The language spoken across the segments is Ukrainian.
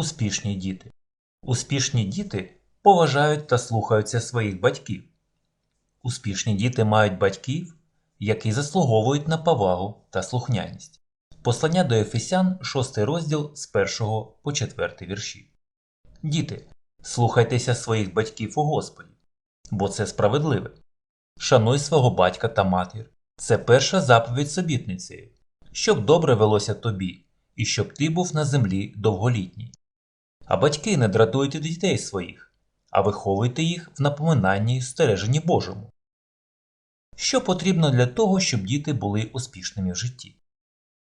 Успішні діти. Успішні діти поважають та слухаються своїх батьків. Успішні діти мають батьків, які заслуговують на повагу та слухняність. Послання до Ефесян, 6 розділ з 1 по 4 вірші. Діти, слухайтеся своїх батьків у Господі, бо це справедливе. Шануй свого батька та матір. Це перша заповідь з обітницею, щоб добре велося тобі, і щоб ти був на землі довголітній. А батьки не дратуйте дітей своїх, а виховуйте їх в напоминанні й стереженні Божому. Що потрібно для того, щоб діти були успішними в житті?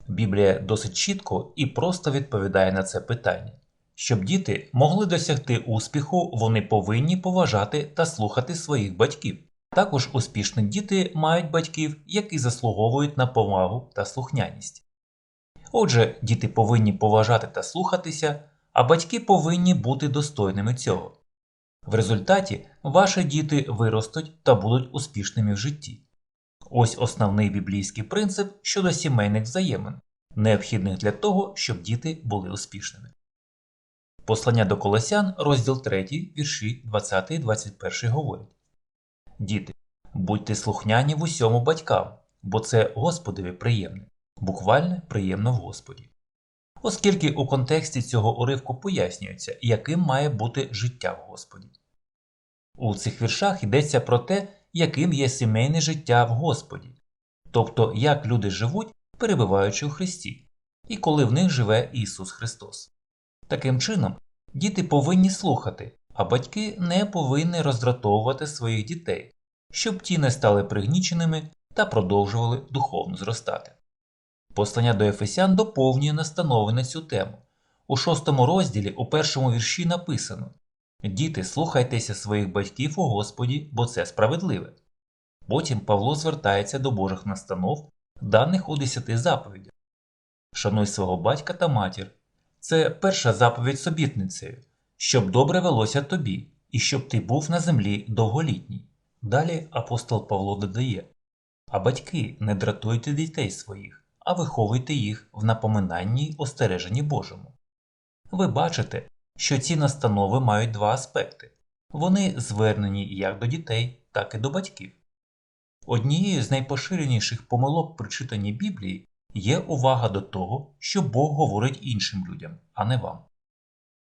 Біблія досить чітко і просто відповідає на це питання. Щоб діти могли досягти успіху, вони повинні поважати та слухати своїх батьків. Також успішні діти мають батьків, які заслуговують на повагу та слухняність. Отже, діти повинні поважати та слухатися, а батьки повинні бути достойними цього. В результаті ваші діти виростуть та будуть успішними в житті. Ось основний біблійський принцип щодо сімейних взаємин, необхідних для того, щоб діти були успішними. Послання до Колосян, розділ 3, вірші 20-21 говорять Діти, будьте слухняні в усьому батькам, бо це Господові приємне, буквально приємно в Господі. Оскільки у контексті цього уривку пояснюється, яким має бути життя в Господі. У цих віршах йдеться про те, яким є сімейне життя в Господі, тобто як люди живуть, перебуваючи у Христі, і коли в них живе Ісус Христос. Таким чином, діти повинні слухати, а батьки не повинні роздратовувати своїх дітей, щоб ті не стали пригніченими та продовжували духовно зростати. Послання до Ефесян доповнює настанови на цю тему. У шостому розділі у першому вірші написано Діти, слухайтеся своїх батьків у Господі, бо це справедливе. Потім Павло звертається до Божих настанов, даних у десяти заповідях. Шануй свого батька та матір. Це перша заповідь з обітницею, щоб добре велося тобі, і щоб ти був на землі довголітній. Далі апостол Павло додає А батьки, не дратуйте дітей своїх, а виховуйте їх в напоминанні й остереженні Божому. Ви бачите, що ці настанови мають два аспекти вони звернені як до дітей, так і до батьків. Однією з найпоширеніших помилок при читанні Біблії є увага до того, що Бог говорить іншим людям, а не вам.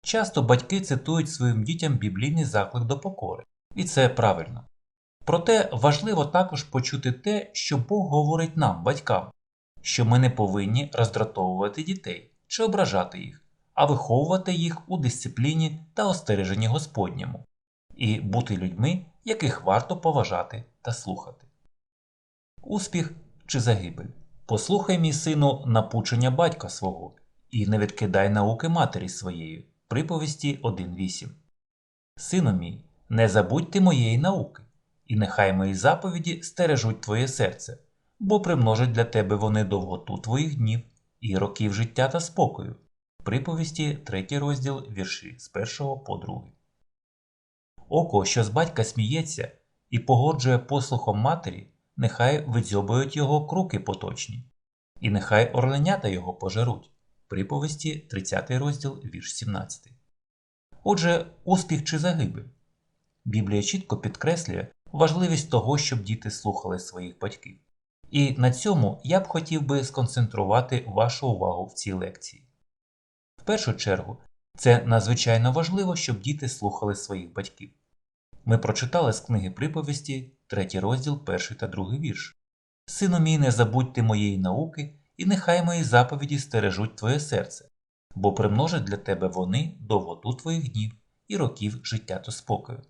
Часто батьки цитують своїм дітям біблійний заклик до покори, і це правильно. Проте важливо також почути те, що Бог говорить нам, батькам, що ми не повинні роздратовувати дітей чи ображати їх, а виховувати їх у дисципліні та остереженні Господньому, і бути людьми, яких варто поважати та слухати. Успіх чи загибель. Послухай, мій сину, напучення батька свого, і не відкидай науки матері своєї. Приповісті 1.8. Сину мій, не забудь ти моєї науки, і нехай мої заповіді стережуть твоє серце, бо примножать для тебе вони довготу твоїх днів і років життя та спокою. Приповісті 3 розділ вірші з 1 по 2. Око, що з батька сміється і погоджує послухом матері, нехай видзьобують його круки поточні, і нехай орленята його пожеруть. Приповісті 30 розділ вірш 17. Отже, успіх чи загибель. Біблія чітко підкреслює важливість того, щоб діти слухали своїх батьків. І на цьому я б хотів би сконцентрувати вашу увагу в цій лекції. В першу чергу, це надзвичайно важливо, щоб діти слухали своїх батьків. Ми прочитали з книги приповісті, 3 розділ, 1 та 2 вірш. Сину мій, не забудьте моєї науки, і нехай мої заповіді стережуть твоє серце, бо примножать для тебе вони довготу твоїх днів і років життя та спокою.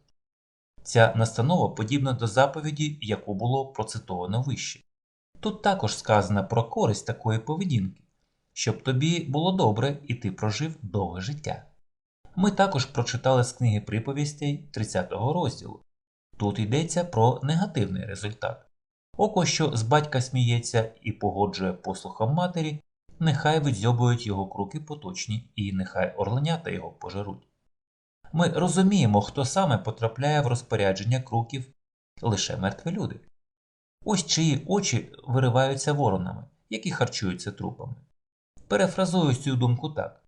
Ця настанова подібна до заповіді, яку було процитовано вище. Тут також сказано про користь такої поведінки, щоб тобі було добре і ти прожив довге життя. Ми також прочитали з книги приповістей 30 розділу. Тут йдеться про негативний результат. Око, що з батька сміється і погоджує послухом матері, нехай видзьобують його круки поточні і нехай орленята його пожаруть. Ми розуміємо, хто саме потрапляє в розпорядження круків лише мертві люди. Ось чиї очі вириваються воронами, які харчуються трупами. Перефразую цю думку так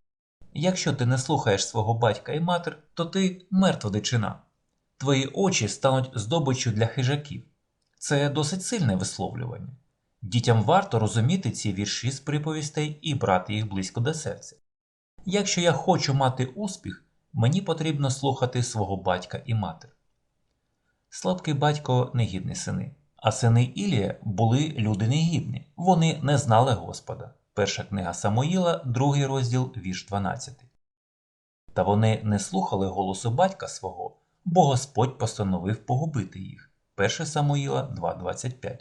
Якщо ти не слухаєш свого батька і матір, то ти мертва дичина. Твої очі стануть здобиччю для хижаків. Це досить сильне висловлювання. Дітям варто розуміти ці вірші з приповістей і брати їх близько до серця. Якщо я хочу мати успіх, мені потрібно слухати свого батька і матір. Слабкий батько негідні сини, а сини Ілія були люди негідні, вони не знали Господа. Перша книга Самуїла, другий розділ, вірш 12. Та вони не слухали голосу батька свого, бо Господь постановив погубити їх. 1 Самуїла 2.25.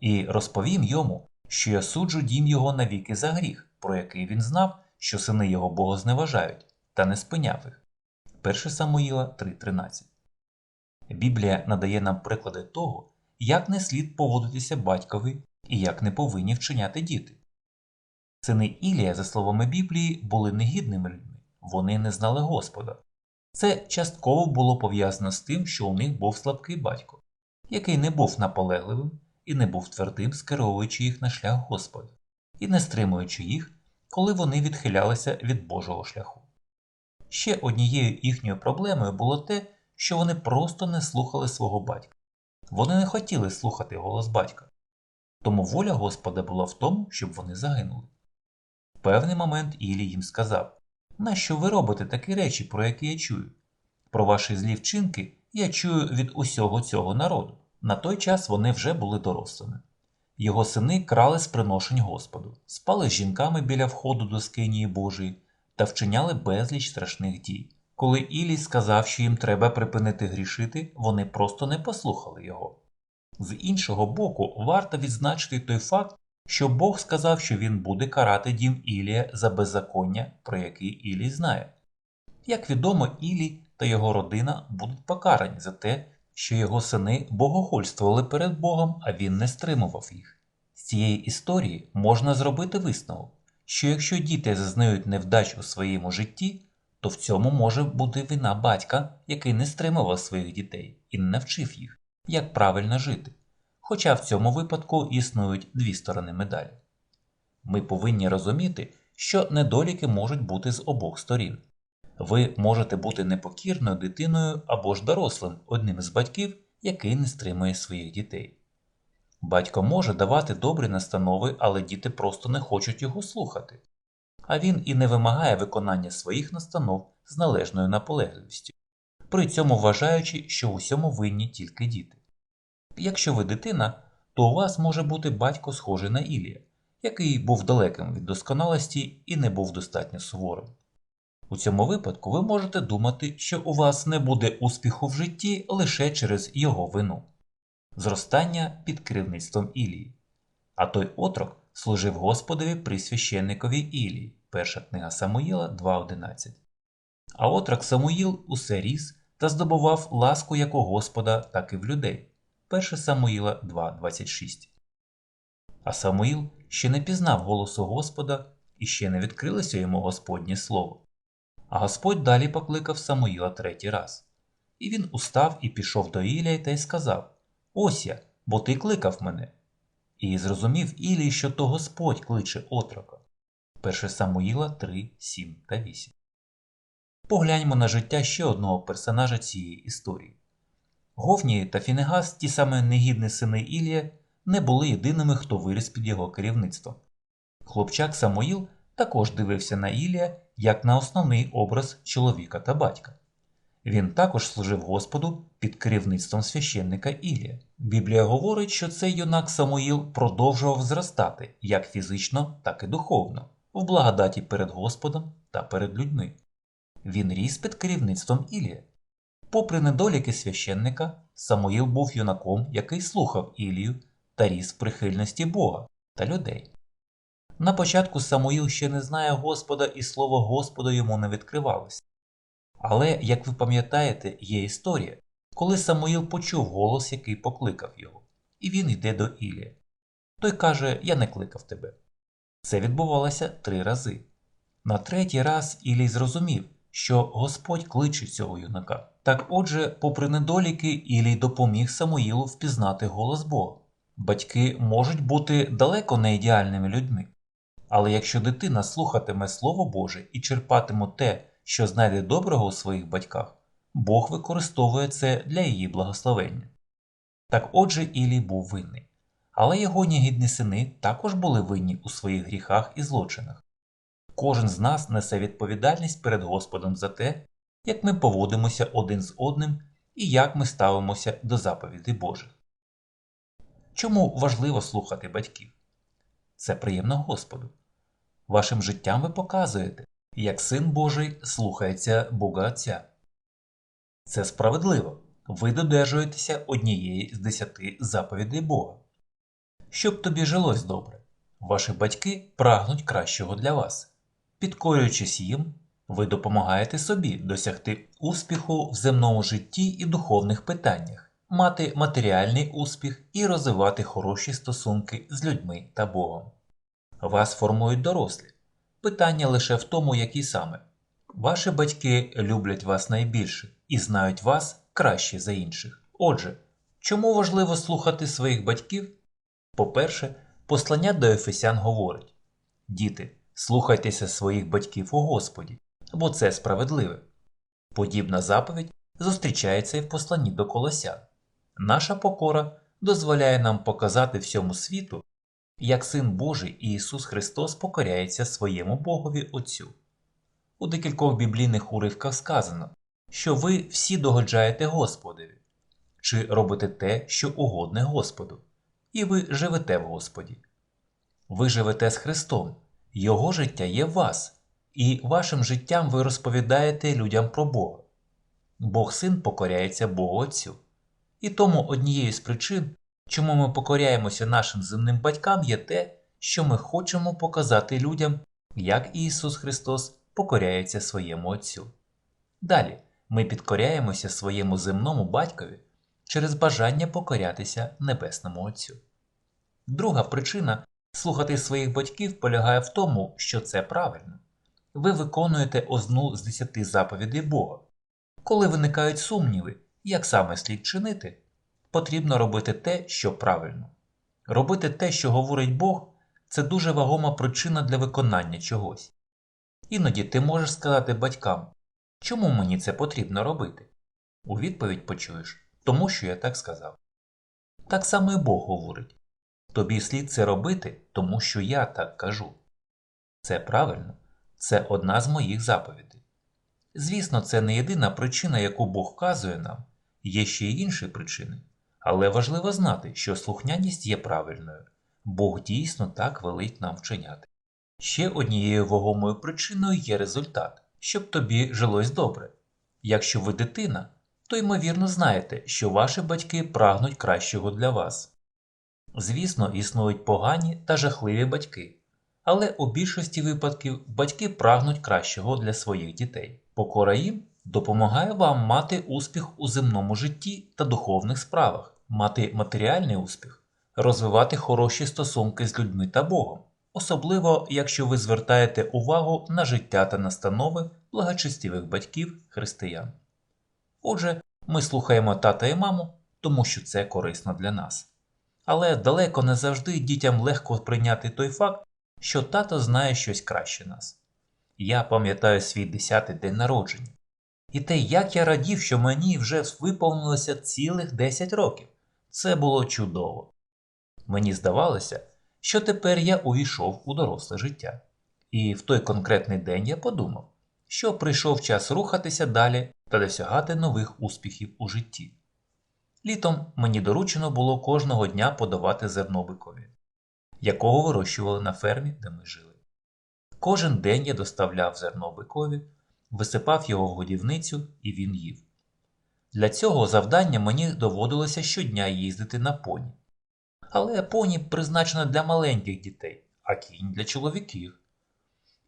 І розповім йому, що я суджу дім його навіки за гріх, про який він знав, що сини його богозневажають, та не спиняв їх. 1 Самуїла 3.13. Біблія надає нам приклади того, як не слід поводитися батькові і як не повинні вчиняти діти. Сини Ілія, за словами Біблії, були негідними людьми, вони не знали Господа. Це частково було пов'язано з тим, що у них був слабкий батько, який не був наполегливим і не був твердим, скеровуючи їх на шлях Господа, і не стримуючи їх, коли вони відхилялися від Божого шляху. Ще однією їхньою проблемою було те, що вони просто не слухали свого батька. Вони не хотіли слухати голос батька. Тому воля Господа була в тому, щоб вони загинули. В певний момент Ілі їм сказав: Нащо ви робите такі речі, про які я чую? Про ваші злі вчинки я чую від усього цього народу. На той час вони вже були дорослими. Його сини крали з приношень Господу, спали з жінками біля входу до скинії Божої та вчиняли безліч страшних дій. Коли Ілій сказав, що їм треба припинити грішити, вони просто не послухали його. З іншого боку, варто відзначити той факт, що Бог сказав, що він буде карати дім Ілія за беззаконня, про який Ілій знає. Як відомо, Ілій та його родина будуть покарані за те, що його сини богохульствували перед Богом, а він не стримував їх. З цієї історії можна зробити висновок, що якщо діти зазнають невдач у своєму житті, то в цьому може бути вина батька, який не стримував своїх дітей і не навчив їх, як правильно жити. Хоча в цьому випадку існують дві сторони медалі. Ми повинні розуміти, що недоліки можуть бути з обох сторін. Ви можете бути непокірною дитиною або ж дорослим одним з батьків, який не стримує своїх дітей. Батько може давати добрі настанови, але діти просто не хочуть його слухати. А він і не вимагає виконання своїх настанов з належною наполегливістю, при цьому вважаючи, що усьому винні тільки діти. Якщо ви дитина, то у вас може бути батько схожий на Ілія, який був далеким від досконалості і не був достатньо суворим. У цьому випадку ви можете думати, що у вас не буде успіху в житті лише через його вину, зростання під керівництвом Ілії. А той отрок служив Господові при священникові Ілії, перша книга Самуїла 2.11. А отрок Самуїл усе ріс та здобував ласку як у Господа, так і в людей. 1 Самуїла 2.26. А Самуїл ще не пізнав голосу Господа і ще не відкрилося йому Господнє слово. А Господь далі покликав Самуїла третій раз. І він устав і пішов до Ілія та й сказав: Ось я, бо ти кликав мене. І зрозумів Ілій, що то Господь кличе отрока. 1 Самуїла 3, 7 та 8. Погляньмо на життя ще одного персонажа цієї історії. Говні та Фінегас, ті саме негідні сини Ілія, не були єдиними, хто виріс під його керівництвом. Хлопчак Самуїл також дивився на Ілія як на основний образ чоловіка та батька. Він також служив Господу під керівництвом священника Ілія. Біблія говорить, що цей юнак Самуїл продовжував зростати як фізично, так і духовно, в благодаті перед Господом та перед людьми. Він ріс під керівництвом Ілія. Попри недоліки священника, Самуїл був юнаком, який слухав Ілію та ріс в прихильності Бога та людей. На початку Самуїл ще не знає Господа і слово Господа йому не відкривалося. Але, як ви пам'ятаєте, є історія, коли Самуїл почув голос, який покликав його, і він йде до Ілія. Той каже: Я не кликав тебе. Це відбувалося три рази. На третій раз Ілій зрозумів, що Господь кличе цього юнака. Так отже, попри недоліки, Ілій допоміг Самуїлу впізнати голос Бога. Батьки можуть бути далеко не ідеальними людьми, Але якщо дитина слухатиме Слово Боже і черпатиме те, що знайде доброго у своїх батьках, Бог використовує це для її благословення. Так отже, Ілій був винний. Але його негідні сини також були винні у своїх гріхах і злочинах. Кожен з нас несе відповідальність перед Господом за те, як ми поводимося один з одним і як ми ставимося до заповідей Божих. Чому важливо слухати батьків? Це приємно Господу. Вашим життям ви показуєте, як Син Божий слухається Бога Отця. Це справедливо. Ви додержуєтеся однієї з десяти заповідей Бога. Щоб тобі жилось добре, ваші батьки прагнуть кращого для вас. Підкорюючись їм, ви допомагаєте собі досягти успіху в земному житті і духовних питаннях, мати матеріальний успіх і розвивати хороші стосунки з людьми та Богом. Вас формують дорослі. Питання лише в тому, які саме. Ваші батьки люблять вас найбільше і знають вас краще за інших. Отже, чому важливо слухати своїх батьків? По-перше, послання до Ефесян говорить Діти, слухайтеся своїх батьків у Господі, бо це справедливе. Подібна заповідь зустрічається і в посланні до Колосян. Наша покора дозволяє нам показати всьому світу, як Син Божий Ісус Христос покоряється своєму Богові Отцю. У декількох біблійних уривках сказано, що ви всі догоджаєте Господові, чи робите те, що угодне Господу, і ви живете в Господі. Ви живете з Христом, Його життя є в вас, і вашим життям ви розповідаєте людям про Бога. Бог син покоряється Богу Отцю. І тому однією з причин, чому ми покоряємося нашим земним батькам, є те, що ми хочемо показати людям, як Ісус Христос покоряється своєму Отцю. Далі ми підкоряємося своєму земному батькові через бажання покорятися Небесному Отцю. Друга причина слухати своїх батьків полягає в тому, що це правильно. Ви виконуєте одну з десяти заповідей Бога. Коли виникають сумніви, як саме слід чинити, потрібно робити те, що правильно. Робити те, що говорить Бог, це дуже вагома причина для виконання чогось. Іноді ти можеш сказати батькам, чому мені це потрібно робити? У відповідь почуєш, тому що я так сказав. Так само і Бог говорить тобі слід це робити, тому що я так кажу. Це правильно, це одна з моїх заповідей. Звісно, це не єдина причина, яку Бог вказує нам, є ще й інші причини, але важливо знати, що слухняність є правильною, Бог дійсно так велить нам вчиняти. Ще однією вагомою причиною є результат, щоб тобі жилось добре. Якщо ви дитина, то ймовірно знаєте, що ваші батьки прагнуть кращого для вас. Звісно, існують погані та жахливі батьки, але у більшості випадків батьки прагнуть кращого для своїх дітей. Покора їм допомагає вам мати успіх у земному житті та духовних справах, мати матеріальний успіх, розвивати хороші стосунки з людьми та Богом, особливо якщо ви звертаєте увагу на життя та настанови благочестивих батьків християн. Отже, ми слухаємо тата і маму, тому що це корисно для нас. Але далеко не завжди дітям легко прийняти той факт, що тато знає щось краще нас. Я пам'ятаю свій десятий день народження. І те, як я радів, що мені вже виповнилося цілих 10 років. Це було чудово. Мені здавалося, що тепер я увійшов у доросле життя. І в той конкретний день я подумав, що прийшов час рухатися далі та досягати нових успіхів у житті. Літом мені доручено було кожного дня подавати зерно бикові, якого вирощували на фермі, де ми жили. Кожен день я доставляв зерно бикові, висипав його в годівницю і він їв. Для цього завдання мені доводилося щодня їздити на поні. Але поні призначено для маленьких дітей, а кінь для чоловіків.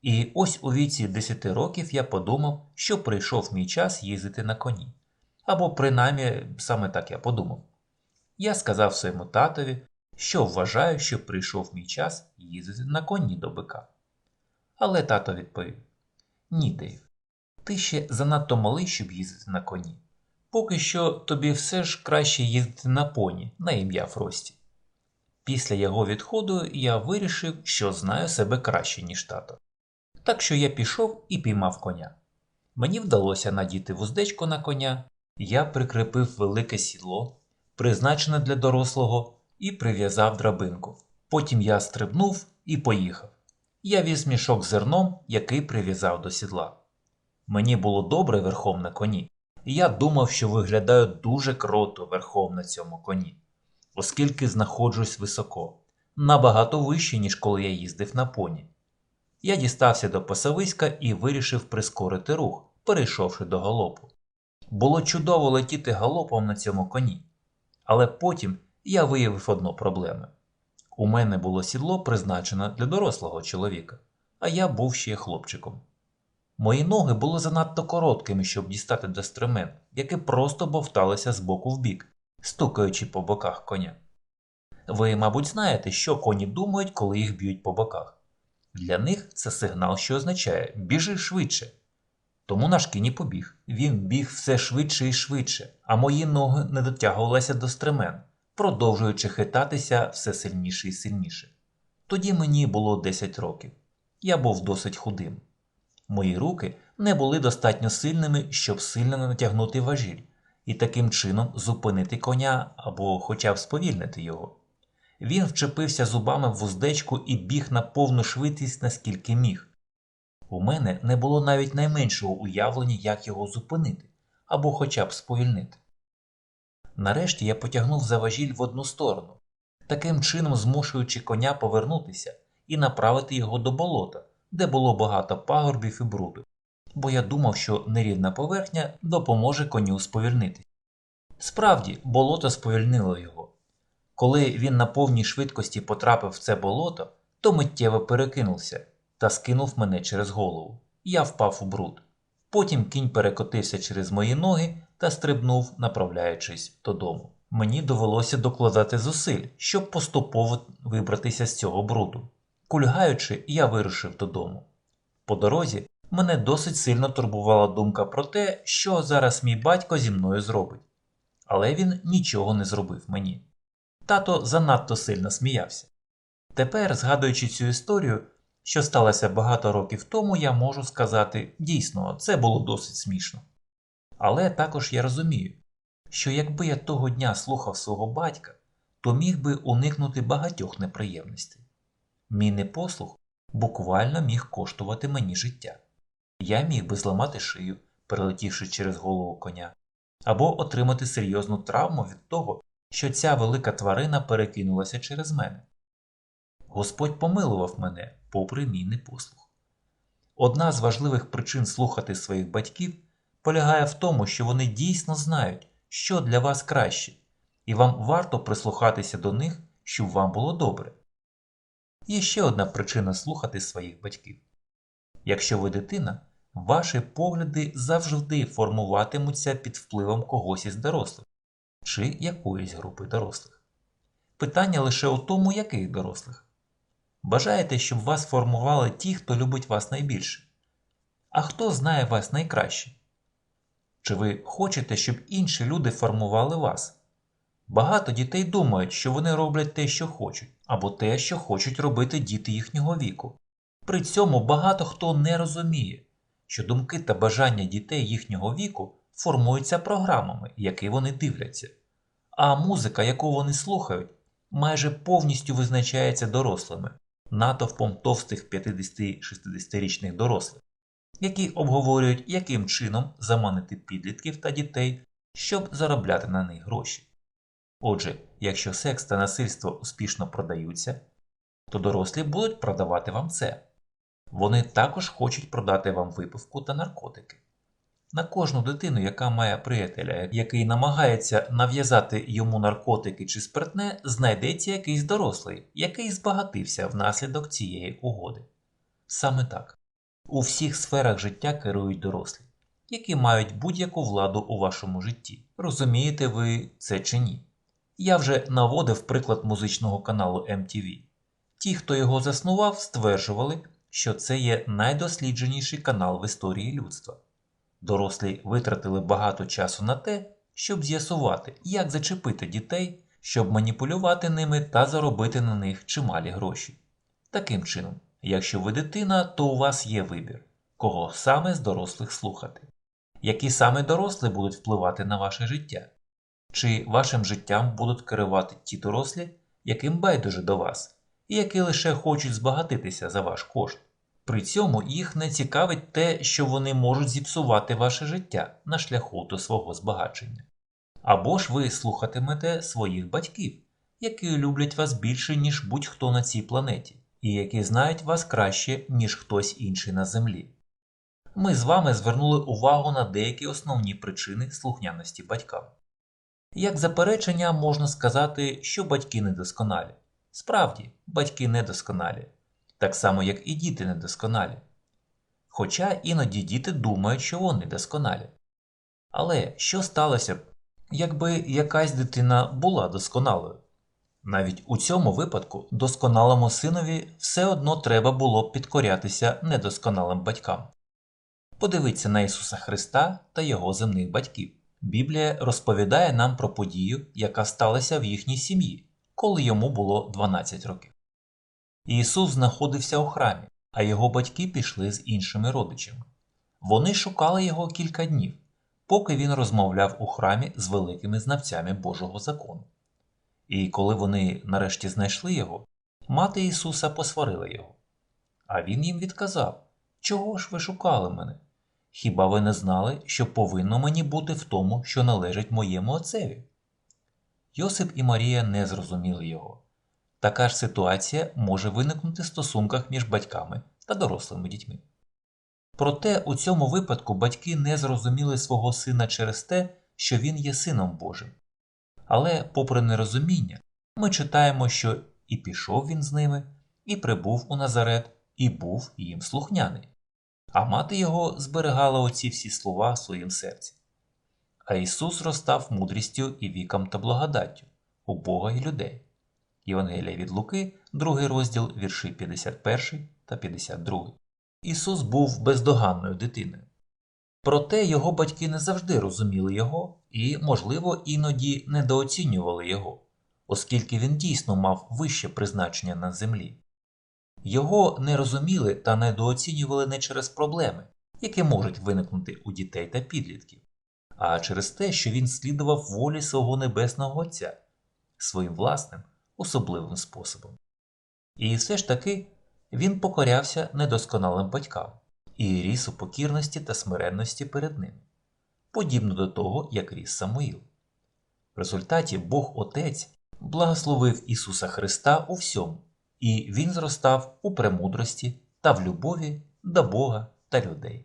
І ось у віці 10 років я подумав, що прийшов мій час їздити на коні. Або принаймні саме так я подумав. Я сказав своєму татові, що вважаю, що прийшов мій час їздити на коні до бика. Але тато відповів: Ні, Дейв, ти ще занадто малий, щоб їздити на коні. Поки що тобі все ж краще їздити на поні на ім'я Фрості. Після його відходу я вирішив, що знаю себе краще, ніж тато. Так що я пішов і піймав коня. Мені вдалося надіти вуздечко на коня, я прикріпив велике сідло, призначене для дорослого, і прив'язав драбинку. Потім я стрибнув і поїхав. Я віз мішок зерном, який прив'язав до сідла. Мені було добре верхом на коні, і я думав, що виглядаю дуже круто верхом на цьому коні, оскільки знаходжусь високо, набагато вище, ніж коли я їздив на поні. Я дістався до пасовиська і вирішив прискорити рух, перейшовши до галопу. Було чудово летіти галопом на цьому коні. Але потім я виявив одну проблему. У мене було сідло призначене для дорослого чоловіка, а я був ще хлопчиком. Мої ноги були занадто короткими, щоб дістати до стремен, які просто бовталися з боку в бік, стукаючи по боках коня. Ви, мабуть, знаєте, що коні думають, коли їх б'ють по боках. Для них це сигнал, що означає біжи швидше. Тому наш кінь побіг. Він біг все швидше і швидше, а мої ноги не дотягувалися до стремен, продовжуючи хитатися все сильніше і сильніше. Тоді мені було 10 років. Я був досить худим. Мої руки не були достатньо сильними, щоб сильно натягнути важіль і таким чином зупинити коня або хоча б сповільнити його. Він вчепився зубами в вуздечку і біг на повну швидкість, наскільки міг. У мене не було навіть найменшого уявлення, як його зупинити або хоча б сповільнити. Нарешті я потягнув за важіль в одну сторону, таким чином змушуючи коня повернутися і направити його до болота, де було багато пагорбів і бруду, бо я думав, що нерівна поверхня допоможе коню сповільнитися. Справді, болото сповільнило його. Коли він на повній швидкості потрапив в це болото, то миттєво перекинувся та скинув мене через голову. Я впав у бруд. Потім кінь перекотився через мої ноги та стрибнув, направляючись додому. Мені довелося докладати зусиль, щоб поступово вибратися з цього бруду. Кульгаючи, я вирушив додому. По дорозі мене досить сильно турбувала думка про те, що зараз мій батько зі мною зробить. Але він нічого не зробив мені. Тато занадто сильно сміявся. Тепер, згадуючи цю історію, що сталося багато років тому, я можу сказати, дійсно, це було досить смішно. Але також я розумію, що якби я того дня слухав свого батька, то міг би уникнути багатьох неприємностей. Мій непослух буквально міг коштувати мені життя. Я міг би зламати шию, перелетівши через голову коня, або отримати серйозну травму від того, що ця велика тварина перекинулася через мене. Господь помилував мене, попри мій непослух. Одна з важливих причин слухати своїх батьків полягає в тому, що вони дійсно знають, що для вас краще, і вам варто прислухатися до них, щоб вам було добре. Є ще одна причина слухати своїх батьків. Якщо ви дитина, ваші погляди завжди формуватимуться під впливом когось із дорослих чи якоїсь групи дорослих. Питання лише у тому, яких дорослих. Бажаєте, щоб вас формували ті, хто любить вас найбільше? А хто знає вас найкраще? Чи ви хочете, щоб інші люди формували вас? Багато дітей думають, що вони роблять те, що хочуть, або те, що хочуть робити діти їхнього віку. При цьому багато хто не розуміє, що думки та бажання дітей їхнього віку формуються програмами, які вони дивляться, а музика, яку вони слухають, майже повністю визначається дорослими, натовпом товстих 50-60-річних дорослих, які обговорюють, яким чином заманити підлітків та дітей, щоб заробляти на них гроші. Отже, якщо секс та насильство успішно продаються, то дорослі будуть продавати вам це. Вони також хочуть продати вам випивку та наркотики. На кожну дитину, яка має приятеля, який намагається нав'язати йому наркотики чи спиртне, знайдеться якийсь дорослий, який збагатився внаслідок цієї угоди. Саме так. У всіх сферах життя керують дорослі, які мають будь-яку владу у вашому житті. Розумієте ви це чи ні? Я вже наводив приклад музичного каналу MTV. Ті, хто його заснував, стверджували, що це є найдослідженіший канал в історії людства. Дорослі витратили багато часу на те, щоб з'ясувати, як зачепити дітей, щоб маніпулювати ними та заробити на них чималі гроші. Таким чином, якщо ви дитина, то у вас є вибір, кого саме з дорослих слухати, які саме дорослі будуть впливати на ваше життя, чи вашим життям будуть керувати ті дорослі, яким байдуже до вас, і які лише хочуть збагатитися за ваш кошт. При цьому їх не цікавить те, що вони можуть зіпсувати ваше життя на шляху до свого збагачення. Або ж ви слухатимете своїх батьків, які люблять вас більше, ніж будь-хто на цій планеті, і які знають вас краще, ніж хтось інший на землі. Ми з вами звернули увагу на деякі основні причини слухняності батькам. Як заперечення можна сказати, що батьки недосконалі. Справді, батьки недосконалі, так само як і діти недосконалі. Хоча іноді діти думають, що вони досконалі. Але що сталося б, якби якась дитина була досконалою? Навіть у цьому випадку досконалому синові все одно треба було б підкорятися недосконалим батькам. Подивіться на Ісуса Христа та Його земних батьків. Біблія розповідає нам про подію, яка сталася в їхній сім'ї, коли йому було 12 років. Ісус знаходився у храмі, а його батьки пішли з іншими родичами. Вони шукали його кілька днів, поки він розмовляв у храмі з великими знавцями Божого закону. І коли вони нарешті знайшли його, мати Ісуса посварила його. А він їм відказав: Чого ж ви шукали мене? Хіба ви не знали, що повинно мені бути в тому, що належить моєму отцеві? Йосип і Марія не зрозуміли його. Така ж ситуація може виникнути в стосунках між батьками та дорослими дітьми. Проте у цьому випадку батьки не зрозуміли свого сина через те, що він є сином Божим. Але, попри нерозуміння, ми читаємо, що і пішов він з ними, і прибув у Назарет, і був їм слухняний. А мати його зберегала оці всі слова в своїм серці. А Ісус ростав мудрістю і віком та благодаттю у Бога і людей. Євангелія від Луки, другий розділ, вірші 51 та 52. Ісус був бездоганною дитиною. Проте його батьки не завжди розуміли його і, можливо, іноді недооцінювали його, оскільки він дійсно мав вище призначення на землі. Його не розуміли та недооцінювали не через проблеми, які можуть виникнути у дітей та підлітків, а через те, що він слідував волі свого небесного Отця своїм власним особливим способом. І все ж таки він покорявся недосконалим батькам і ріс у покірності та смиренності перед ним, подібно до того, як ріс Самуїл. В результаті Бог Отець благословив Ісуса Христа у всьому, і Він зростав у премудрості та в любові до Бога та людей.